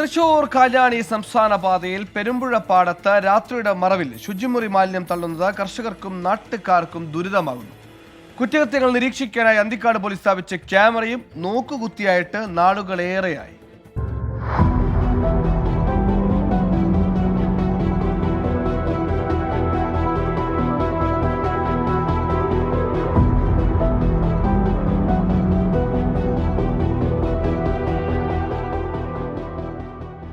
തൃശൂർ കല്യാണി സംസ്ഥാന പാതയിൽ പെരുമ്പുഴ പാടത്ത് രാത്രിയുടെ മറവിൽ ശുചിമുറി മാലിന്യം തള്ളുന്നത് കർഷകർക്കും നാട്ടുകാർക്കും ദുരിതമാകുന്നു. കുറ്റകൃത്യങ്ങൾ നിരീക്ഷിക്കാനായി അന്തിക്കാട് പോലീസ് സ്ഥാപിച്ച ക്യാമറയും നോക്കുകുത്തിയായിട്ട് നാളുകളേറെയായി.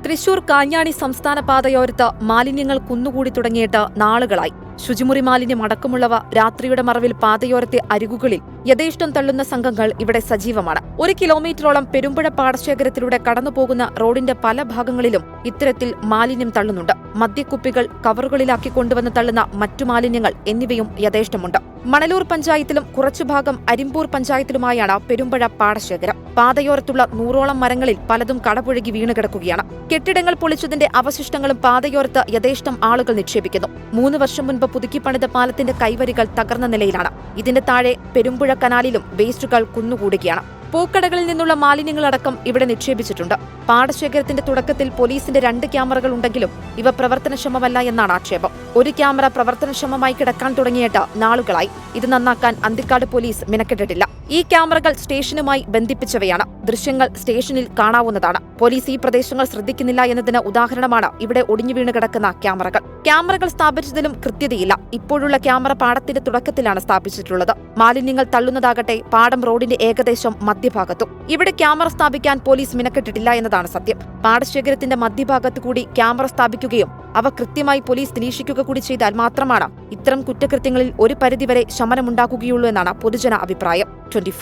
തൃശൂർ കാഞ്ഞാണി സംസ്ഥാന പാതയോരത്ത് മാലിന്യങ്ങൾ കുന്നുകൂടി തുടങ്ങിയിട്ട് നാളുകളായി. ശുചിമുറി മാലിന്യം അടക്കമുള്ളവ രാത്രിയുടെ മറവിൽ പാതയോരത്തെ അരികുകളിൽ യഥേഷ്ടം തള്ളുന്ന സംഘങ്ങൾ ഇവിടെ സജീവമാണ്. ഒരു കിലോമീറ്ററോളം പെരുമ്പുഴ പാടശേഖരത്തിലൂടെ കടന്നുപോകുന്ന റോഡിന്റെ പല ഭാഗങ്ങളിലും ഇത്തരത്തിൽ മാലിന്യം തള്ളുന്നുണ്ട്. മദ്യക്കുപ്പികൾ കവറുകളിലാക്കി കൊണ്ടുവന്ന് തള്ളുന്ന മറ്റു മാലിന്യങ്ങൾ എന്നിവയും യഥേഷ്ടമുണ്ട്. മണലൂർ പഞ്ചായത്തിലും കുറച്ചു ഭാഗം അരിമ്പൂർ പഞ്ചായത്തിലുമായാണ് പെരുമ്പഴ പാടശേഖരം. പാതയോരത്തുള്ള നൂറോളം മരങ്ങളിൽ പലതും കടപുഴകി വീണുകിടക്കുകയാണ്. കെട്ടിടങ്ങൾ പൊളിച്ചതിന്റെ അവശിഷ്ടങ്ങളും പാതയോരത്ത് യഥേഷ്ടം ആളുകൾ നിക്ഷേപിക്കുന്നു. മൂന്ന് വർഷം മുൻപ് പുതുക്കിപ്പണിത പാലത്തിന്റെ കൈവരികൾ തകർന്ന നിലയിലാണ്. ഇതിന്റെ താഴെ പെരുമ്പുഴ കനാലിലും വേസ്റ്റുകൾ കുന്നുകൂടുകയാണ്. പൂക്കടകളിൽ നിന്നുള്ള മാലിന്യങ്ങളടക്കം ഇവിടെ നിക്ഷേപിച്ചിട്ടുണ്ട്. പാടശേഖരത്തിന്റെ തുടക്കത്തിൽ പോലീസിന്റെ രണ്ട് ക്യാമറകൾ ഉണ്ടെങ്കിലും ഇവ പ്രവർത്തനക്ഷമമല്ല എന്നാണ് ആക്ഷേപം. ഒരു ക്യാമറ പ്രവർത്തനക്ഷമമായി കിടക്കാൻ തുടങ്ങിയിട്ട് നാളുകളായി. ഇത് നന്നാക്കാൻ അന്തിക്കാട് പോലീസ് മിനക്കെട്ടിട്ടില്ല. ഈ ക്യാമറകൾ സ്റ്റേഷനുമായി ബന്ധിപ്പിച്ചവയാണ്. ദൃശ്യങ്ങൾ സ്റ്റേഷനിൽ കാണാവുന്നതാണ്. പോലീസ് ഈ പ്രദേശങ്ങൾ ശ്രദ്ധിക്കുന്നില്ല എന്നതിന് ഉദാഹരണമാണ് ഇവിടെ ഒടിഞ്ഞു വീണ് കിടക്കുന്ന ക്യാമറകൾ. ക്യാമറകൾ സ്ഥാപിച്ചതിലും കൃത്യതയില്ല. ഇപ്പോഴുള്ള ക്യാമറ പാടത്തിന്റെ തുടക്കത്തിലാണ് സ്ഥാപിച്ചിട്ടുള്ളത്. മാലിന്യങ്ങൾ തള്ളുന്നതാകട്ടെ പാടം റോഡിന്റെ ഏകദേശം മധ്യഭാഗത്തും. ഇവിടെ ക്യാമറ സ്ഥാപിക്കാൻ പോലീസ് മിനക്കെട്ടിട്ടില്ല എന്നതാണ് സത്യം. പാടശേഖരത്തിന്റെ മധ്യഭാഗത്തു കൂടി ക്യാമറ സ്ഥാപിക്കുകയും അവ കൃത്യമായി പോലീസ് നിരീക്ഷിക്കുക കൂടി ചെയ്താൽ മാത്രമാണ് ഇത്തരം കുറ്റകൃത്യങ്ങളിൽ ഒരു പരിധിവരെ ശമനമുണ്ടാക്കുകയുള്ളൂ എന്നാണ് പൊതുജന അഭിപ്രായം. ട്വന്റി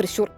തൃശൂർ.